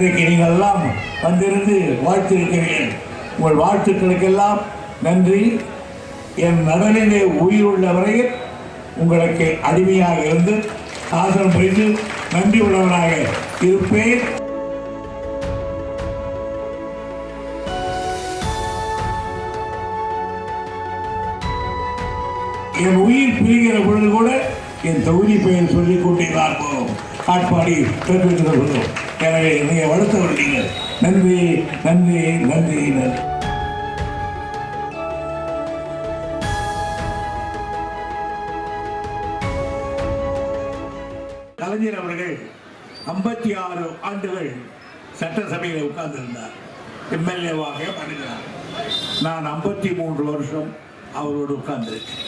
இன்றைக்கு நீங்கள் எல்லாம் வந்திருந்து வாழ்த்திருக்கிறீர்கள். உங்கள் வாழ்த்துக்களுக்கெல்லாம் நன்றி. என் நலனிலே உயிருள்ள வரையில் உங்களுக்கு அடிமையாக இருந்து ஆசனம் புரிந்து நன்றி உள்ளவனாக இருப்பேன். என் உயிர் பிரிகிற பொழுது கூட என் தொகுதி பெயர் சொல்லிக் கொண்டே தான் போகும் பாட்பாடி பெற்று சொல்லும் எனவே நீங்கள் வளர்த்தவர் நீங்கள் நன்றி நன்றி நன்றி நன்றி. கலைஞர் அவர்கள் ஐம்பத்தி ஆறு ஆண்டுகள் சட்டசபையில் உட்கார்ந்திருந்தார். எம்எல்ஏவாக பண்ணுகிறார் நான் ஐம்பத்தி மூன்று வருஷம் அவரோடு உட்கார்ந்திருக்கேன்.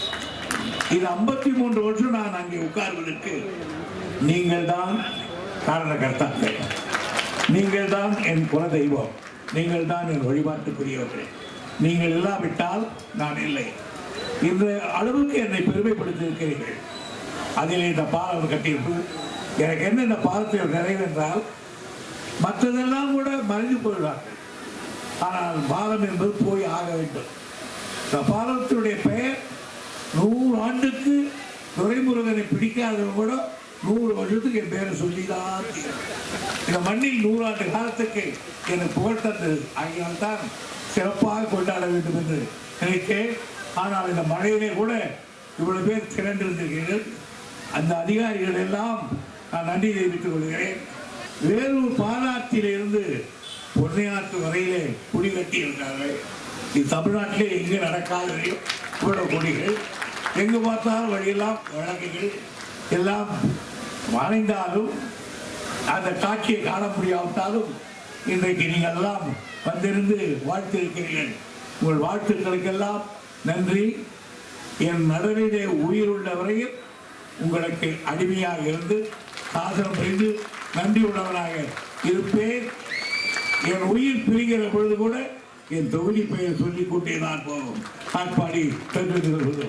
இது ஐம்பத்தி மூன்று வருஷம் நான் அங்கே உட்கார்வதற்கு நீங்கள் தான் காரணகர்த்தாக்கள் நீங்கள் தான் என் குல தெய்வம் நீங்கள் தான் என் வழிபாட்டுக்குரியவர்கள். நீங்கள் இல்லாவிட்டால் நான் இல்லை. இந்த அளவுக்கு என்னை பெருமைப்படுத்தியிருக்கிறீர்கள். அதில் இந்த பாலம் கட்டியிருப்பு எனக்கு என்ன இந்த பாலத்தில் நிறைவென்றால் மற்றதெல்லாம் கூட மறைந்து போயிடுவார்கள். ஆனால் பாலம் என்பது போய் ஆக வேண்டும். இந்த பாலத்தினுடைய பெயர் நூறு ஆண்டுக்கு துரைமுருகனை பிடிக்காதவங்க கூட நூறு வருஷத்துக்கு என் பேரை சொல்லிதான் இந்த மண்ணில் நூறாண்டு காலத்துக்கு எனக்கு புகழ் தந்தது ஆகியால் தான் சிறப்பாக கொண்டாட வேண்டும் என்று நினைத்தேன். ஆனால் இந்த மழையிலே கூட இவ்வளவு பேர் திரண்டிருந்திருக்கிறீர்கள். அந்த அதிகாரிகள் எல்லாம் நான் நன்றி தெரிவித்துக் கொள்கிறேன். வேலூர் பாலாற்றிலிருந்து பொன்னையாற்று வரையிலே குடி கட்டி இருக்கார்கள் இது தமிழ்நாட்டிலே எங்கே நடக்காத இவ்வளவு கொடிகள். எங்கு பார்த்தாலும் வழியெல்லாம் வழக்குகள் எல்லாம் மறைந்தாலும் அந்த காட்சியை காண முடியாவிட்டாலும் இன்றைக்கு நீங்கள் எல்லாம் வந்திருந்து வாழ்த்திருக்கிறீர்கள். உங்கள் வாழ்த்துக்களுக்கெல்லாம் நன்றி. என் நடுவிலே உயிருள்ள வரையில் உங்களுக்கு அடிமையாக இருந்து சாசனம் புரிந்து நன்றி உள்ளவனாக இருப்பேன். என் உயிர் பிரிகிற பொழுது கூட என் தொகுதி பெயர் சொல்லிக் கொண்டே நான் போகும். காட்பாடி சென்று